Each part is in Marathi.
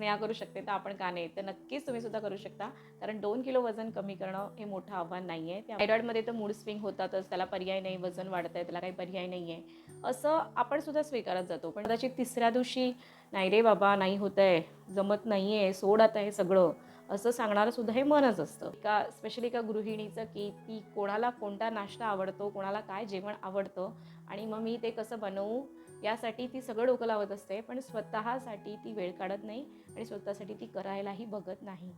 स्नेहा करू शकते तर आपण का नाही? तर नक्कीच तुम्ही सुद्धा करू शकता. कारण दोन किलो वजन कमी करणं हे मोठं आव्हान नाही आहे थायरॉईडमध्ये तर मूड स्विंग होतातच त्याला पर्याय नाही वजन वाढत आहे त्याला काही पर्याय नाही आहे असं आपण सुद्धा स्वीकारत जातो. पण कदाचित तिसऱ्या दिवशी नाही रे बाबा नाही होत आहे जमत नाही आहे सोड आता हे सगळं. असं सांगणारं सुद्धा हे मनच असतं. का स्पेशली एका गृहिणीचं की ती कोणाला कोणता नाश्ता आवडतो कोणाला काय जेवण आवडतं आणि मग मी ते कसं बनवू यासाठी ती सगळं डोकं लावत असते पण स्वतःसाठी ती वेळ काढत नाही आणि स्वतःसाठी ती करायलाही बघत नाही.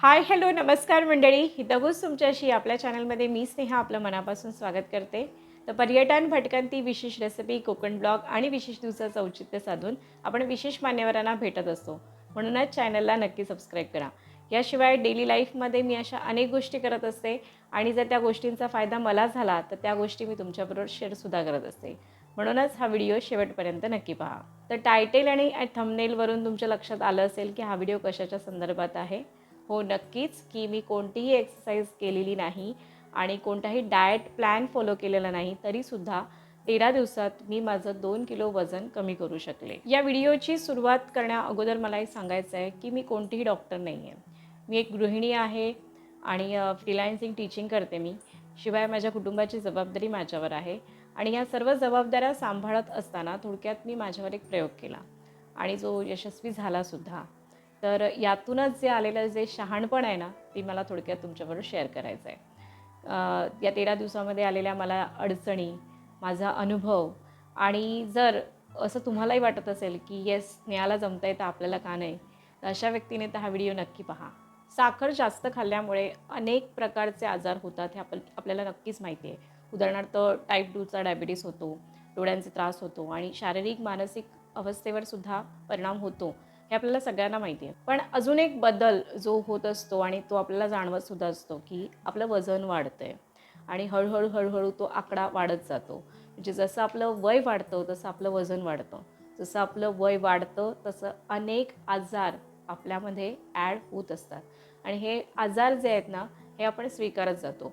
हाय हॅलो नमस्कार मंडळी. हितगुज तुमच्याशी आपल्या चॅनलमध्ये मी स्नेहा आपलं मनापासून स्वागत करते. तर पर्यटन भटकंती विशेष रेसिपी कोकण ब्लॉग आणि विशेष दिवसाचं औचित्य साधून आपण विशेष मान्यवरांना भेटत असतो. म्हणूनच चॅनलला नक्की सबस्क्राईब करा. याशिवाय डेली लाईफमध्ये मी अशा अनेक गोष्टी करत असते. आणि जर त्या गोष्टींचा फायदा मला झाला तर त्या गोष्टी मी तुमच्याबरोबर शेअरसुद्धा करत असते. म्हणूनच हा व्हिडिओ शेवटपर्यंत नक्की पहा. तर टायटेल आणि थंबनेलवरून तुमच्या लक्षात आलं असेल की हा व्हिडिओ कशाच्या संदर्भात आहे? हो नक्कीच की मी कोणतीही एक्सरसाइज केलेली नाही आणि कोणताही डाएट प्लॅन फॉलो केलेला नाही तरीसुद्धा तेरा दिवसात मी माझं दोन किलो वजन कमी करू शकले. या व्हिडिओची सुरुवात करण्या अगोदर मला एक सांगायचं आहे की मी कोणतीही डॉक्टर नाही आहे मी एक गृहिणी आहे आणि फ्रीलान्सिंग टीचिंग करते मी. शिवाय माझ्या कुटुंबाची जबाबदारी माझ्यावर आहे आणि या सर्व जबाबदाऱ्या सांभाळत असताना थोडक्यात मी माझ्यावर एक प्रयोग केला आणि जो यशस्वी झालासुद्धा तर यातूनच जे आलेलं जे शहाणपण आहे ना ते मला थोडक्यात तुमच्याबरोबर शेअर करायचं आहे या तेरा दिवसामध्ये आलेल्या मला अडचणी माझा अनुभव आणि जर असं तुम्हालाही वाटत असेल की येस स्नेहाला जमता येतं आपल्याला का नाही? तर अशा व्यक्तीने तर हा व्हिडिओ नक्की पहा. साखर जास्त खाल्ल्यामुळे अनेक प्रकारचे आजार होतात हे आपण आपल्याला नक्कीच माहिती आहे. उदाहरणार्थ टाईप टूचा डायबिटीस होतो डोळ्यांचे त्रास होतो आणि शारीरिक मानसिक अवस्थेवर सुद्धा परिणाम होतो हे आपल्याला सगळ्यांना माहिती आहे. पण अजून एक बदल जो होत असतो आणि तो आपल्याला जाणवत सुद्धा असतो की आपलं वजन वाढतं आहे आणि हळूहळू हळूहळू तो आकडा वाढत जातो. म्हणजे जसं आपलं वय वाढतं तसं आपलं वजन वाढतं. जसं आपलं वय वाढतं तसं अनेक आजार आपल्यामध्ये ॲड होत असतात. आणि हे आजार जे आहेत ना हे आपण स्वीकारत जातो.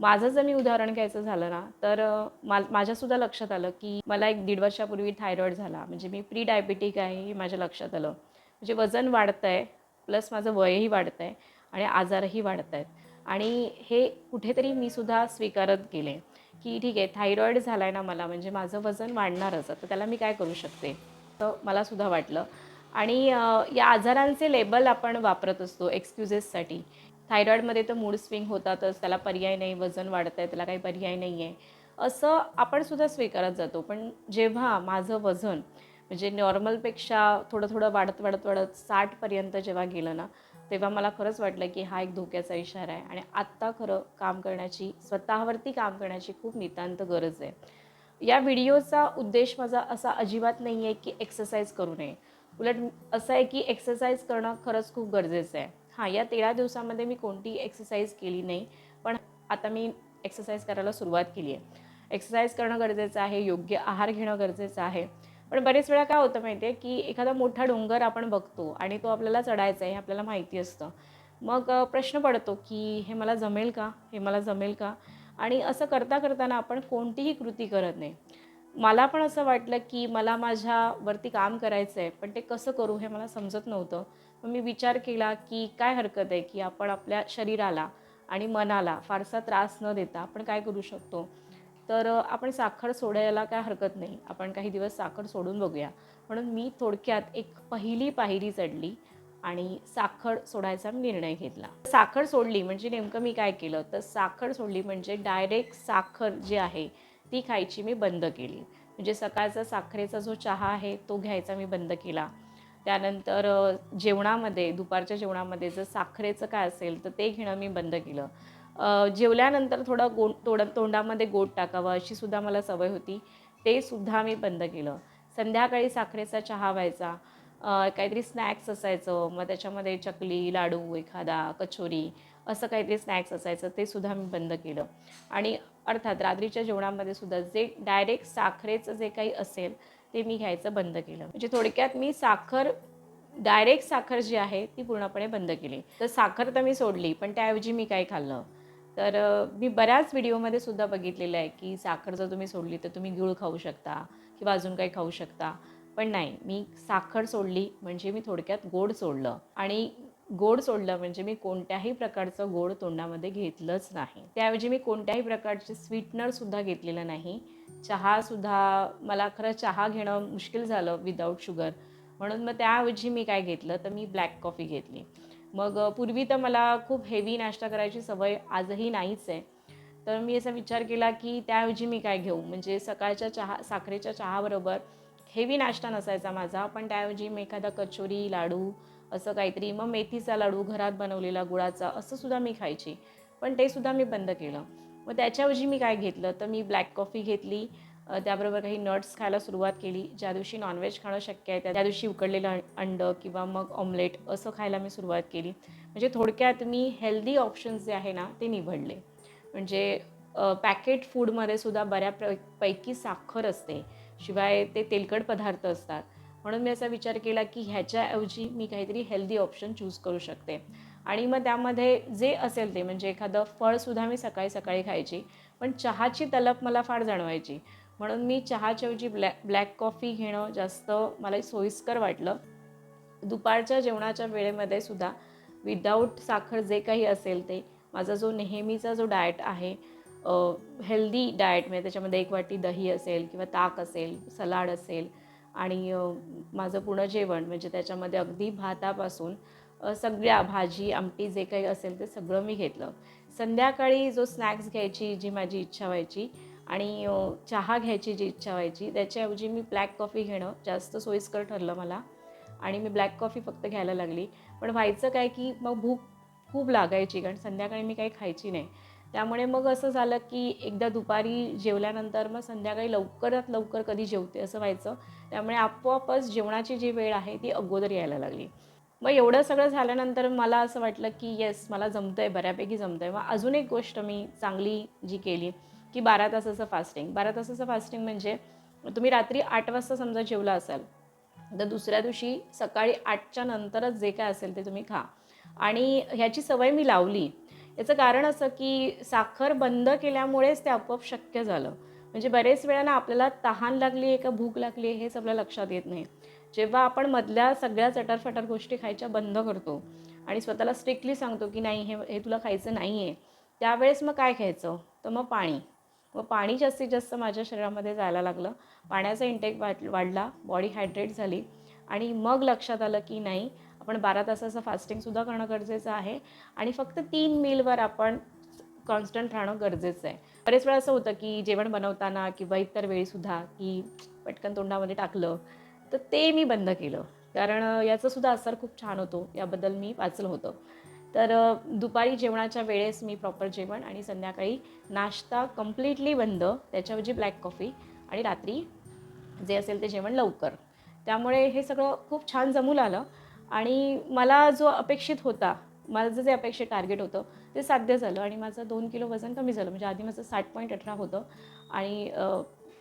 माझं जर मी उदाहरण घ्यायचं झालं ना तर मा माझ्यासुद्धा लक्षात आलं की मला एक दीड वर्षापूर्वी थायरॉईड झाला. म्हणजे मी प्री डायबिटिक आहे हे माझ्या लक्षात आलं. म्हणजे वजन वाढतं आहे प्लस माझं वयही वाढतं आहे आणि आजारही वाढत आहेत आणि हे कुठेतरी मी सुद्धा स्वीकारत गेले की ठीक आहे थायरॉईड झाला आहे ना मला म्हणजे माझं वजन वाढणारच. तर त्याला मी काय करू शकते? तर मला सुद्धा वाटलं. आणि या आजारांचे लेबल आपण वापरत असतो एक्सक्युजेससाठी. थायरॉईडमध्ये तर मूड स्विंग होतातच त्याला पर्याय नाही वजन वाढत आहे त्याला काही पर्याय नाही आहे असं आपण सुद्धा स्वीकारत जातो. पण जेव्हा माझं वजन म्हणजे नॉर्मलपेक्षा थोडं थोडं वाढत वाढत वाढत साठपर्यंत जेव्हा गेलं ना तेव्हा मला खरंच वाटलं की हा एक धोक्याचा इशारा आहे. आणि आत्ता खरं काम करण्याची स्वतःवरती काम करण्याची खूप नितांत गरज आहे. या व्हिडिओचा उद्देश माझा असा अजिबात नाही आहे की एक्सरसाइज करू नये. उलट असं आहे की एक्सरसाइज करणं खरंच खूप गरजेचं आहे. हां या तेरा दिवसामध्ये मी कोणती एक्सरसाइज केली नाही पण आता मी एक्सरसाइज करायला सुरुवात केली आहे. एक्सरसाइज करणं गरजेचं आहे योग्य आहार घेणं गरजेचं आहे. पण बरेच वेळा काय होतं माहिती आहे की एखादा मोठा डोंगर आपण बघतो आणि तो आपल्याला चढायचा आहे हे आपल्याला माहिती असतं. मग प्रश्न पडतो की हे मला जमेल का? हे मला जमेल का? आणि असं करता करताना आपण कोणतीही कृती करत नाही. मला पण असं वाटलं की मला माझ्यावरती काम करायचं आहे पण ते कसं करू हे मला समजत नव्हतं. मग मी विचार केला की काय हरकत आहे की आपण आपल्या शरीराला आणि मनाला फारसा त्रास न देता आपण काय करू शकतो? तर आपण साखर सोडायला काय हरकत नाही. आपण काही दिवस साखर सोडून बघूया. म्हणून मी थोडक्यात एक पहिली पायरी चढली आणि साखर सोडायचा मी निर्णय घेतला. साखर सोडली म्हणजे नेमकं मी काय केलं? तर साखर सोडली म्हणजे डायरेक्ट साखर जी आहे ती खायची मी बंद केली. म्हणजे सकाळचा साखरेचा जो चहा आहे तो घ्यायचा मी बंद केला. त्यानंतर जेवणामध्ये दुपारच्या जेवणामध्ये जर साखरेचं काय असेल तर ते घेणं मी बंद केलं. जेवल्यानंतर थोडं गोड तोड तोंडामध्ये गोड टाकावं अशी सुद्धा मला सवय होती. ते सुद्धा मी बंद केलं. संध्याकाळी साखरेचा चहा व्हायचा. काहीतरी स्नॅक्स असायचं. मग त्याच्यामध्ये चकली लाडू एखादा कचोरी असं काहीतरी स्नॅक्स असायचं ते सुद्धा मी बंद केलं. आणि अर्थात रात्रीच्या जेवणामध्ये सुद्धा जे डायरेक्ट साखरेचं जे काही असेल ते मी घ्यायचं बंद केलं. म्हणजे थोडक्यात मी साखर डायरेक्ट साखर जी आहे ती पूर्णपणे बंद केली. तर साखर तर मी सोडली पण त्याऐवजी मी काय खाल्लं? तर मी बऱ्याच व्हिडिओमध्ये सुद्धा बघितलेलं आहे की साखर जर तुम्ही सोडली तर तुम्ही गूळ खाऊ शकता किंवा अजून काही खाऊ शकता. पण नाही मी साखर सोडली म्हणजे मी थोडक्यात गोड सोडलं. आणि गोड सोडलं म्हणजे मी कोणत्याही प्रकारचं गोड तोंडामध्ये घेतलंच नाही. त्याऐवजी मी कोणत्याही प्रकारचे स्वीटनरसुद्धा घेतलेलं नाही. चहासुद्धा मला खरं चहा घेणं मुश्किल झालं विदाऊट शुगर म्हणून मग त्याऐवजी मी काय घेतलं तर मी ब्लॅक कॉफी घेतली. मग पूर्वी तर मला खूप हेवी नाश्ता करायची सवय आजही नाहीच आहे. तर मी असा विचार केला की त्याऐवजी मी काय घेऊ? म्हणजे सकाळच्या चहा साखरेच्या चहाबरोबर हेवी नाश्ता नसायचा माझा. पण त्याऐवजी मी एखादा कचोरी लाडू असं काहीतरी. मग मेथीचा लाडू घरात बनवलेला गुळाचा असं सुद्धा मी खायची. पण ते सुद्धा मी बंद केलं. मग त्याच्याऐवजी मी काय घेतलं? तर मी ब्लॅक कॉफी घेतली. त्याबरोबर काही नट्स खायला सुरुवात केली. ज्या दिवशी नॉनव्हेज खाणं शक्य आहे त्या दिवशी उकडलेलं अंड अंडं किंवा मग ऑमलेट असं खायला मी सुरुवात केली. म्हणजे थोडक्यात मी हेल्दी ऑप्शन्स जे आहे ना ते निवडले. म्हणजे पॅकेट फूडमध्ये सुद्धा बऱ्यापैकी साखर असते. शिवाय ते तेलकट पदार्थ असतात. म्हणून मी असा विचार केला की ह्याच्याऐवजी मी काहीतरी हेल्दी ऑप्शन चूज करू शकते. आणि मग त्यामध्ये जे असेल ते म्हणजे एखादं फळसुद्धा मी सकाळी सकाळी खायची पण चहाची तलप मला फार जाणवायची. म्हणून मी चहाच्याऐवजी ब्लॅक ब्लॅक कॉफी घेणं जास्त मला सोयीस्कर वाटलं. दुपारच्या जेवणाच्या वेळेमध्ये सुद्धा विदाऊट साखर जे काही असेल ते माझा जो नेहमीचा जो डाएट आहे हेल्दी डाएट म्हणजे त्याच्यामध्ये एक वाटी दही असेल किंवा ताक असेल सलाड असेल आणि माझं पूर्ण जेवण म्हणजे त्याच्यामध्ये अगदी भातापासून सगळ्या भाजी आमटी जे काही असेल ते सगळं मी घेतलं. संध्याकाळी जो स्नॅक्स घ्यायची जी माझी इच्छा व्हायची आणि चहा घ्यायची जी इच्छा व्हायची त्याच्याऐवजी मी ब्लॅक कॉफी घेणं जास्त सोयीस्कर ठरलं मला आणि मी ब्लॅक कॉफी फक्त घ्यायला लागली. पण व्हायचं काय की मग भूक खूप लागायची कारण संध्याकाळी मी काही खायची नाही. त्यामुळे मग असं झालं की एकदा दुपारी जेवल्यानंतर मग संध्याकाळी लवकरात लवकर कधी जेवते असं व्हायचं. त्यामुळे आपोआपच जेवणाची जी वेळ आहे ती अगोदर यायला लागली. मग एवढं सगळं झाल्यानंतर मला असं वाटलं की येस मला जमतं आहे बऱ्यापैकी जमतं आहे मग अजून एक गोष्ट मी चांगली जी केली की बारा तासाचं फास्टिंग बारा तासाचं फास्टिंग म्हणजे तुम्ही रात्री आठ वाजता समजा जेवला असाल तर दुसऱ्या दिवशी सकाळी आठच्या नंतरच जे काय असेल ते तुम्ही खा. आणि ह्याची सवय मी लावली. याचं कारण असं की साखर बंद केल्यामुळेच ते आपोआप शक्य झालं. म्हणजे बरेच वेळा ना आपल्याला तहान लागली आहे का भूक लागली आहे हेच आपल्या लक्षात येत नाही. जेव्हा आपण मधल्या सगळ्या चटरफटर गोष्टी खायच्या बंद करतो आणि स्वतःला स्ट्रिक्टली सांगतो की नाही हे हे तुला खायचं नाही आहे त्यावेळेस मग काय खायचं? तर मग पाणी. व पाणी जास्तीत जास्त माझ्या शरीरामध्ये जायला लागलं. पाण्याचा इंटेक वाढ वाढला बॉडी हायड्रेट झाली आणि मग लक्षात आलं की नाही आपण बारा तासाचं फास्टिंगसुद्धा करणं गरजेचं आहे आणि फक्त तीन मीलवर आपण कॉन्स्टंट राहणं गरजेचं आहे. बरेच वेळा असं होतं की जेवण बनवताना किंवा इतर वेळीसुद्धा की पटकन तोंडामध्ये टाकलं तर ते मी बंद केलं. कारण याचासुद्धा असर खूप छान होतो. याबद्दल मी वाचलं होतं. तर दुपारी जेवणाच्या वेळेस मी प्रॉपर जेवण आणि संध्याकाळी नाश्ता कम्प्लिटली बंद त्याच्याऐवजी ब्लॅक कॉफी आणि रात्री जे असेल ते जेवण लवकर. त्यामुळे हे सगळं खूप छान जमून आलं आणि मला जो अपेक्षित होता माझं जे अपेक्षित टार्गेट होतं ते साध्य झालं आणि माझं दोन किलो वजन कमी झालं. म्हणजे आधी माझं साठ पॉईंट अठरा होतं आणि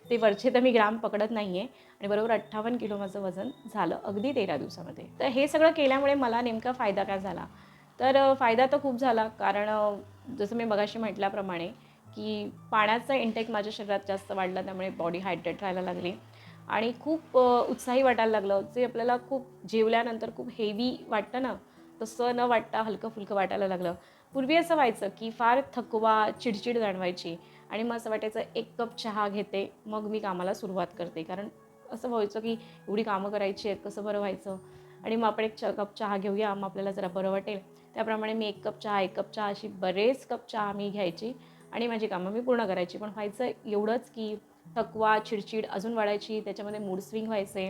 ते वरचे तर मी ग्राम पकडत नाही आहे आणि बरोबर अठ्ठावन्न किलो माझं वजन झालं अगदी तेरा दिवसामध्ये. तर हे सगळं केल्यामुळे मला नेमका फायदा काय झाला? तर फायदा तर खूप झाला. कारण जसं मी मगाशी म्हटल्याप्रमाणे की पाण्याचा इंटेक माझ्या शरीरात जास्त वाढला त्यामुळे बॉडी हायड्रेट राहायला लागली आणि खूप उत्साही वाटायला लागलं. जे आपल्याला खूप जेवल्यानंतर खूप हेवी वाटतं ना तसं न वाटता हलकं फुलकं वाटायला लागलं. पूर्वी असं व्हायचं की फार थकवा चिडचिड जाणवायची आणि मग असं वाटायचं एक कप चहा घेते मग मी कामाला सुरुवात करते. कारण असं व्हायचं की एवढी कामं करायची आहेत कसं बरं व्हायचं? आणि मग आपण एक च कप चहा घेऊया मग आपल्याला जरा बरं वाटेल. त्याप्रमाणे मी एक कप चहा एक कप चहा अशी बरेच कप चहा मी घ्यायची आणि माझी कामं मी पूर्ण करायची. पण व्हायचं एवढंच की थकवा चिडचिड अजून वाढायची त्याच्यामध्ये मूड स्विंग व्हायचे.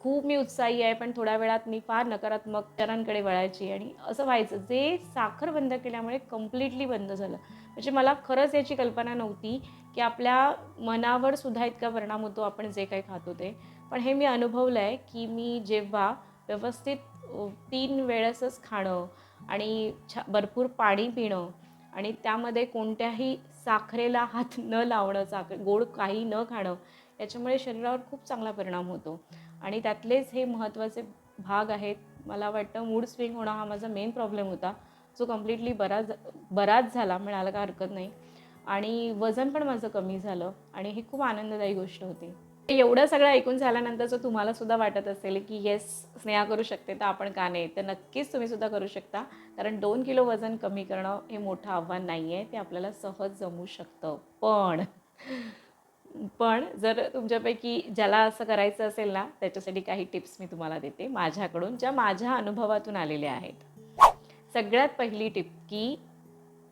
खूप मी उत्साही आहे पण थोड्या वेळात मी फार नकारात्मक विचारांकडे वळायची आणि असं व्हायचं जे साखर बंद केल्यामुळे कम्प्लिटली बंद झालं. म्हणजे मला खरंच याची कल्पना नव्हती की आपल्या मनावर सुद्धा इतका परिणाम होतो आपण जे काही खातो ते. पण हे मी अनुभवलं आहे की मी जेव्हा व्यवस्थित तीन वेळेसच खाणं आणि छा भरपूर पाणी पिणं आणि त्यामध्ये कोणत्याही साखरेला हात न लावणं साखर गोड काही न खाणं याच्यामुळे शरीरावर खूप चांगला परिणाम होतो. आणि त्यातलेच हे महत्त्वाचे भाग आहेत. मला वाटतं मूड स्विंग होणं हा माझा मेन प्रॉब्लेम होता. जो कम्प्लिटली बराच बराच झाला म्हणायला काय हरकत नाही. आणि वजन पण माझं कमी झालं आणि ही खूप आनंददायी गोष्ट होती. एवढं सगळं ऐकून झाल्यानंतर जर तुम्हाला सुद्धा वाटत असेल की येस स्नेहा करू शकते तर आपण का नाही? तर नक्कीच तुम्ही सुद्धा करू शकता. कारण दोन किलो वजन कमी करणं हे मोठं आव्हान नाही आहे ते आपल्याला सहज जमू शकतं. पण पण जर तुमच्यापैकी ज्याला असं करायचं असेल ना त्याच्यासाठी काही टिप्स मी तुम्हाला देते. माझ्याकडून ज्या माझ्या अनुभवातून आलेल्या आहेत. सगळ्यात पहिली टिप की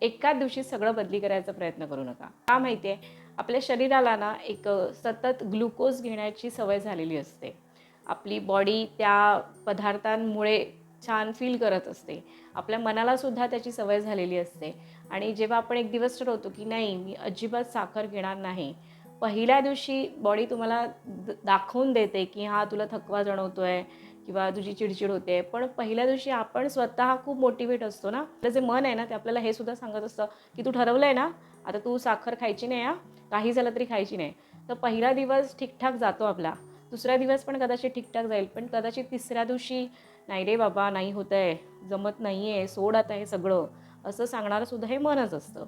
एका दिवशी सगळं बदली करायचा प्रयत्न करू नका. का माहिती आहे आपल्या शरीराला ना एक सतत ग्लुकोज घेण्याची सवय झालेली असते. आपली बॉडी त्या पदार्थांमुळे छान फील करत असते. आपल्या मनाला सुद्धा त्याची सवय झालेली असते. आणि जेव्हा आपण एक दिवस ठरवतो की नाही मी अजिबात साखर घेणार नाही पहिल्या दिवशी बॉडी तुम्हाला द- दाखवून देते की हा तुला थकवा जाणवतोय किंवा तुझी चिडचिड होते. पण पहिल्या दिवशी आपण स्वतः खूप मोटिवेट असतो ना. आपलं जे मन आहे ना ते आपल्याला हे सुद्धा सांगत असतं की तू ठरवलं आहे ना आता तू साखर खायची नाही हा? काही झालं तरी खायची नाही. तर पहिला दिवस ठीकठाक जातो आपला. दुसरा दिवस पण कदाचित ठीकठाक जाईल. पण कदाचित तिसऱ्या दिवशी नाही रे बाबा नाही होत आहे जमत नाही आहे सोड आता हे सगळं. असं सांगणारं सुद्धा हे मनच असतं.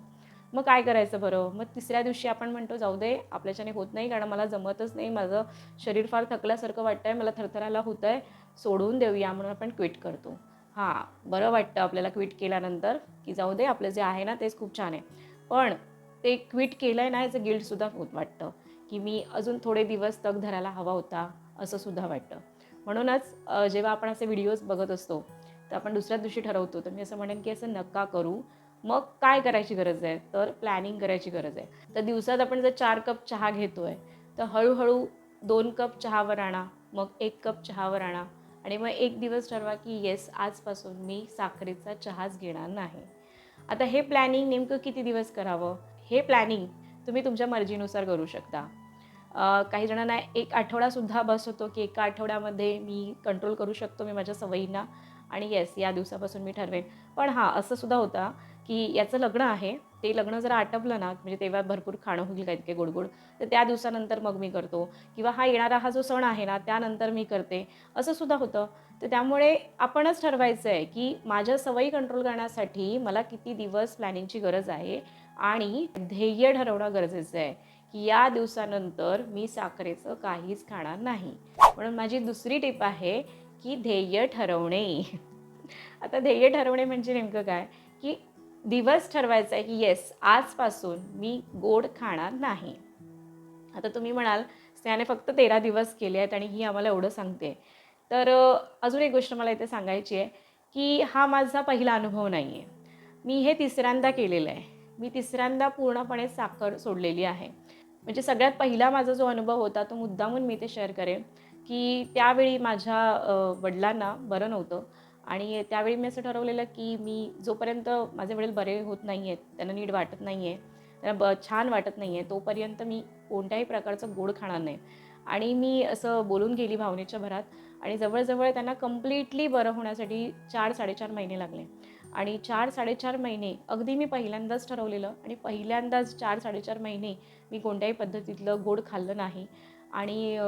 मग काय करायचं बरं? मग तिसऱ्या दिवशी आपण म्हणतो जाऊ दे आपल्याच्याने होत नाही कारण मला जमतच नाही माझं शरीर फार थकल्यासारखं वाटतं आहे मला थरथरायला होतं आहे सोडून देऊया म्हणून आपण क्विट करतो. हां बरं वाटतं आपल्याला क्विट केल्यानंतर की जाऊ दे आपलं जे आहे ना तेच खूप छान आहे. पण ते क्विट केलं आहे ना याचं गिल्टसुद्धा होत वाटतं की मी अजून थोडे दिवस तग धरायला हवा होता असं सुद्धा वाटतं. म्हणूनच जेव्हा आपण असे व्हिडिओज बघत असतो तर आपण दुसऱ्या दिवशी ठरवतो तर मी असं म्हणेन की असं नका करू. मग काय करायची गरज आहे? तर प्लॅनिंग करायची गरज आहे. तर दिवसात आपण जर चार कप चहा घेतो आहे तर हळूहळू दोन कप चहावर आणा मग एक कप चहावर आणा आणि मग एक दिवस ठरवा की येस आजपासून मी साखरेचा चहाच घेणार नाही. आता हे प्लॅनिंग नेमकं किती दिवस करावं? हे प्लॅनिंग तुम्ही तुमच्या मर्जीनुसार करू शकता. काही जणांना एक आठवडासुद्धा बस होतो की एका आठवड्यामध्ये मी कंट्रोल करू शकतो मी माझ्या सवयींना. आणि येस या दिवसापासून मी ठरवेन. पण हां असं सुद्धा होतं की याचं लग्न आहे. ते लग्न जर आटपलं ना म्हणजे तेव्हा भरपूर खाणं होईल काही इतके गोडगोड तर त्या दिवसानंतर मग मी करतो. किंवा हा येणारा हा जो सण आहे ना त्यानंतर मी करते. असं सुद्धा होतं. तर त्यामुळे आपणच ठरवायचं आहे की माझ्या सवयी कंट्रोल करण्यासाठी मला किती दिवस प्लॅनिंगची गरज आहे आणि ध्येय ठरवणं गरजेचं आहे की या दिवसानंतर मी साखरेचं काहीच खाणार नाही. म्हणून माझी दुसरी टिप आहे की ध्येय ठरवणे. आता ध्येय ठरवणे म्हणजे नेमकं काय? की दिवस ठरवायचा आहे की येस आजपासून मी गोड खाणार नाही. आता तुम्ही म्हणाल स्नेहाने फक्त तेरा दिवस केले आहेत आणि ही आम्हाला एवढं सांगते. तर अजून एक गोष्ट मला इथे सांगायची आहे की हा माझा पहिला अनुभव नाही आहे मी हे तिसऱ्यांदा केलेलं आहे. मी तिसऱ्यांदा पूर्णपणे साखर सोडलेली आहे. म्हणजे सगळ्यात पहिला माझा जो अनुभव होता तो मुद्दामून मी ते शेअर करेन की त्यावेळी माझ्या वडिलांना बरं नव्हतं. आणि त्यावेळी मी असं ठरवलेलं की मी जोपर्यंत माझे वडील बरे होत नाही आहेत त्यांना नीट वाटत नाही आहे त्यांना ब छान वाटत नाही आहे तोपर्यंत मी कोणत्याही प्रकारचं गोड खाणार नाही. आणि मी असं बोलून गेली भावनेच्या भरात आणि जवळजवळ त्यांना कम्प्लिटली बरं होण्यासाठी चार साडेचार महिने लागले. आणि चार साडेचार महिने अगदी मी पहिल्यांदाच ठरवलेलं आणि पहिल्यांदाच चार साडेचार महिने मी कोणत्याही पद्धतीतलं गोड खाल्लं नाही. आणि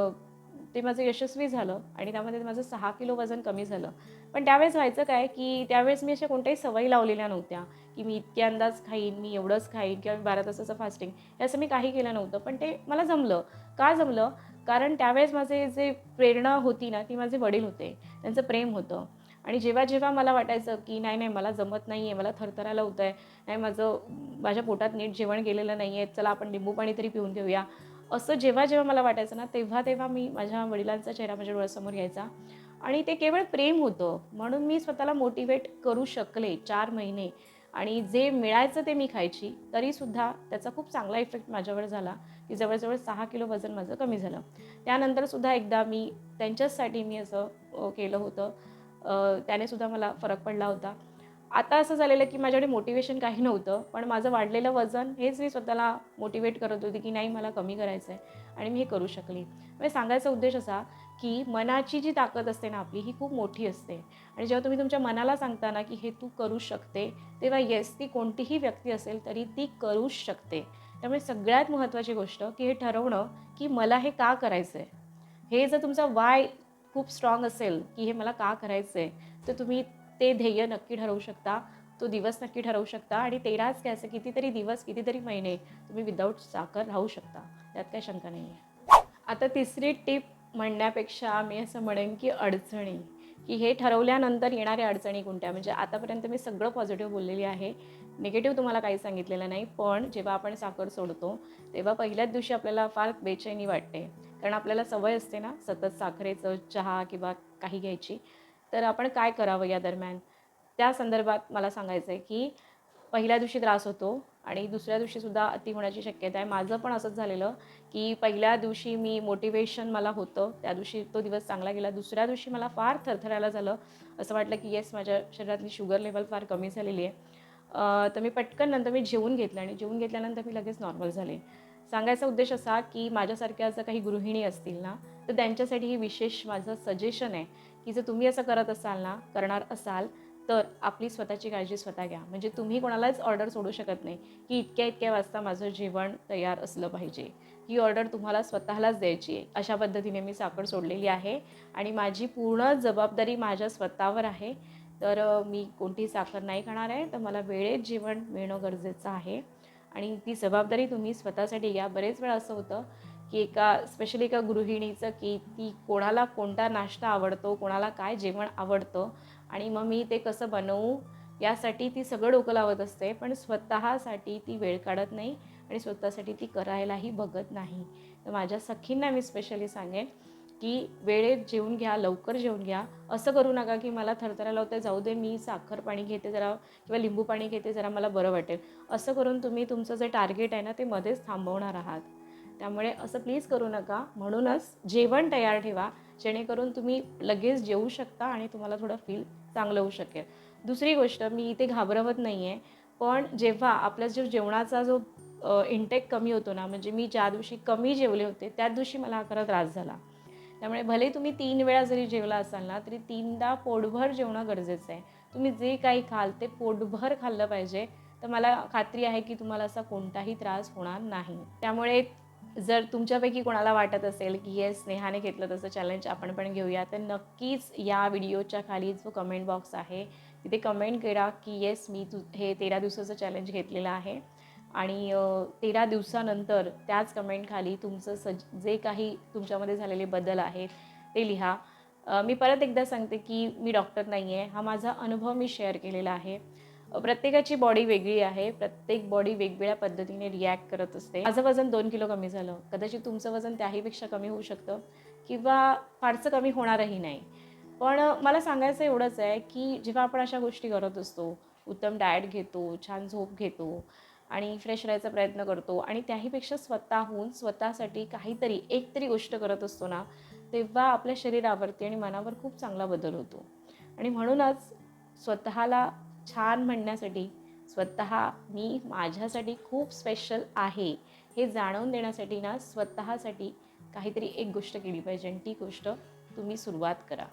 ते माझं यशस्वी झालं आणि त्यामध्ये माझं सहा किलो वजन कमी झालं. पण त्यावेळेस व्हायचं काय की त्यावेळेस मी अशा कोणत्याही सवयी लावलेल्या नव्हत्या की मी इतके अंदाज खाईन मी एवढंच खाईन किंवा मी बारा तासाचं फास्टिंग हे असं मी काही केलं नव्हतं. पण ते मला जमलं. का जमलं? कारण त्यावेळेस माझे जे प्रेरणा होती ना ती माझे वडील होते. त्यांचं प्रेम होतं. आणि जेव्हा जेव्हा मला वाटायचं की नाही नाही मला जमत नाही आहे मला थरथरायला होतं आहे नाही माझं माझ्या पोटात नीट जेवण गेलेलं नाही आहे चला आपण लिंबू पाणी तरी पिऊन घेऊया. असं जेव्हा जेव्हा मला वाटायचं ना तेव्हा तेव्हा मी माझ्या वडिलांचा चेहरा माझ्या डोळ्यासमोर यायचा आणि ते केवळ प्रेम होतं. म्हणून मी स्वतःला मोटिवेट करू शकले चार महिने. आणि जे मिळायचं ते मी खायची. तरीसुद्धा त्याचा खूप चांगला इफेक्ट माझ्यावर झाला. की जवळजवळ सहा किलो वजन माझं कमी झालं. त्यानंतरसुद्धा एकदा मी त्यांच्याचसाठी मी असं केलं होतं. त्याने सुद्धा मला फरक पडला होता. आता असं झालेलं की माझ्याकडे मोटिवेशन काही नव्हतं पण माझं वाढलेलं वजन हेच मी स्वतःला मोटिवेट करत होते की नाही मला कमी करायचं आहे आणि मी हे करू शकली. म्हणजे सांगायचा उद्देश असा की मनाची जी ताकद असते ना आपली ही खूप मोठी असते. आणि जेव्हा तुम्ही तुमच्या मनाला सांगता ना की हे तू करू शकते तेव्हा येस ती कोणतीही व्यक्ती असेल तरी ती करूच शकते. त्यामुळे सगळ्यात महत्त्वाची गोष्ट की हे ठरवणं की मला हे का करायचं आहे हे जर तुमचा वाय खूप स्ट्रॉंग असेल की हे मला का करायचं आहे तर तुम्ही ते ध्येय नक्की ठरवू शकता तो दिवस नक्की ठरवू शकता आणि तेराच काय असं कितीतरी दिवस कितीतरी महिने तुम्ही विदाऊट साखर राहू शकता. त्यात काही शंका नाही आहे आता तिसरी टीप म्हणण्यापेक्षा मी असं म्हणेन की अडचणी. की हे ठरवल्यानंतर येणाऱ्या अडचणी कोणत्या? म्हणजे आतापर्यंत मी सगळं पॉझिटिव्ह बोललेली आहे. निगेटिव्ह तुम्हाला काही सांगितलेलं नाही पण जेव्हा आपण साखर सोडतो तेव्हा पहिल्याच दिवशी आपल्याला फार बेचैनी वाटते. कारण आपल्याला सवय असते ना सतत साखरेचं चहा किंवा काही घ्यायची. तर आपण काय करावं या दरम्यान? त्या संदर्भात मला सांगायचं आहे की पहिल्या दिवशी त्रास होतो आणि दुसऱ्या दिवशीसुद्धा अति होण्याची शक्यता आहे. माझं पण असंच झालेलं की पहिल्या दिवशी मी मोटिवेशन मला होतं. त्या दिवशी तो दिवस चांगला गेला. दुसऱ्या दिवशी मला फार थरथरायला झालं. असं वाटलं की येस माझ्या शरीरातली शुगर लेवल फार कमी झालेली आहे. तर मी पटकन नंतर मी जेवून घेतलं आणि जेवून घेतल्यानंतर मी लगेच नॉर्मल झाले. सांगायचा उद्देश असा की माझ्यासारख्या जर काही गृहिणी असतील ना तर त्यांच्यासाठी ही विशेष माझं सजेशन आहे की जर तुम्ही असं करत असाल ना करणार असाल तर आपली स्वतःची काळजी स्वतः घ्या. म्हणजे तुम्ही कोणालाच ऑर्डर सोडू शकत नाही की इतक्या इतक्या वाजता माझं जेवण तयार असलं पाहिजे. ही ऑर्डर तुम्हाला स्वतःलाच द्यायची आहे. अशा पद्धतीने मी साखर सोडलेली आहे आणि माझी पूर्ण जबाबदारी माझ्या स्वतःवर आहे. तर मी कोणतीही साखर नाही खाणार आहे तर मला वेळेत जेवण मिळणं गरजेचं आहे. आणि ती जबाबदारी तुम्ही स्वतःसाठी घ्या. बरेच वेळा असं होतं की एका स्पेशली एका गृहिणीचं की ती कोणाला कोणता नाश्ता आवडतो कोणाला काय जेवण आवडतं आणि मग मी ते कसं बनवू यासाठी ती सगळं डोकं लावत असते पण स्वतःसाठी ती वेळ काढत नाही आणि स्वतःसाठी ती करायलाही बघत नाही. तर माझ्या सखींना मी स्पेशली सांगेन की वेळेत जेवून घ्या लवकर जेवून घ्या. असं करू नका की मला थरथरायला होतं जाऊ दे मी साखर पाणी घेते जरा किंवा लिंबू पाणी घेते जरा मला बरं वाटेल. असं करून तुम्ही तुमचं जे टार्गेट आहे ना ते मध्येच थांबवणार आहात. त्यामुळे असं प्लीज करू नका. म्हणूनच जेवण तयार ठेवा जेणेकरून तुम्ही लगेच जेवू शकता आणि तुम्हाला थोडं फील चांगलं होऊ शकेल. दुसरी गोष्ट मी इथे घाबरवत नाही आहे पण जेव्हा आपल्या जो जेवणाचा जो इंटेक कमी होतो ना म्हणजे मी ज्या दिवशी कमी जेवले होते त्याच दिवशी मला हा खरा त्रास झाला. त्यामुळे भले तुम्ही तीन वेळा जरी जेवला असाल ना तरी तीनदा पोटभर जेवणं गरजेचं आहे. तुम्ही जे काही खाल ते पोटभर खाल्लं पाहिजे. तर मला खात्री आहे की तुम्हाला असा कोणताही त्रास होणार नाही. त्यामुळे जर तुमच्यापैकी कोणाला वाटत असेल की येस स्नेहाने घेतलं तसं चॅलेंज आपण पण घेऊया तर नक्कीच या व्हिडिओच्या खाली जो कमेंट बॉक्स आहे तिथे कमेंट करा की येस मी तू हे तेरा दिवसाचं चॅलेंज घेतलेलं आहे. आणि तेरा दिवसानंतर त्याच कमेंटखाली तुमचं सज जे काही तुमच्यामध्ये झालेले बदल आहेत ते लिहा. मी परत एकदा सांगते की मी डॉक्टर नाही आहे हा माझा अनुभव मी शेअर केलेला आहे. प्रत्येकाची बॉडी वेगळी आहे. प्रत्येक बॉडी वेगवेगळ्या पद्धतीने रिॲक्ट करत असते. माझं वजन दोन किलो कमी झालं. कदाचित तुमचं वजन त्याहीपेक्षा कमी होऊ शकतं किंवा फारसं कमी होणारही नाही. पण मला सांगायचं एवढंच आहे की जेव्हा आपण अशा गोष्टी करत असतो उत्तम डाएट घेतो छान झोप घेतो आणि फ्रेश राहायचा प्रयत्न करतो. आणि त्याहीपेक्षा स्वतःहून स्वतःसाठी काहीतरी एक तरी गोष्ट करत असतो ना तेव्हा आपल्या शरीरावरती आणि मनावर खूप चांगला बदल होतो. आणि म्हणूनच स्वतःला छान म्हणण्यासाठी स्वतः मी माझ्यासाठी खूप स्पेशल आहे हे जाणवून देण्यासाठी ना स्वतःसाठी काहीतरी एक गोष्ट केली पाहिजे आणि ती गोष्ट तुम्ही सुरुवात करा.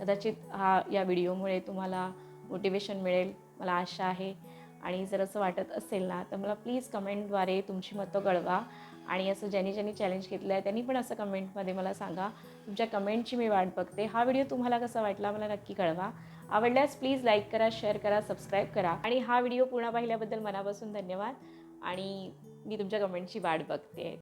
कदाचित हा या व्हिडिओमुळे तुम्हाला मोटिवेशन मिळेल मला आशा आहे. आणि जर असं वाटत असेल ना तर मला प्लीज कमेंटद्वारे तुमची मतं कळवा. आणि असं ज्यांनी ज्यांनी चॅलेंज घेतलं आहे त्यांनी पण असं कमेंटमध्ये मला सांगा. तुमच्या कमेंटची मी वाट बघते. हा व्हिडिओ तुम्हाला कसा वाटला मला नक्की कळवा. आवडल्यास प्लीज लाईक करा शेअर करा सबस्क्राईब करा. आणि हा व्हिडिओ पूर्ण पाहिल्याबद्दल मनापासून धन्यवाद. आणि मी तुमच्या कमेंटची वाट बघते.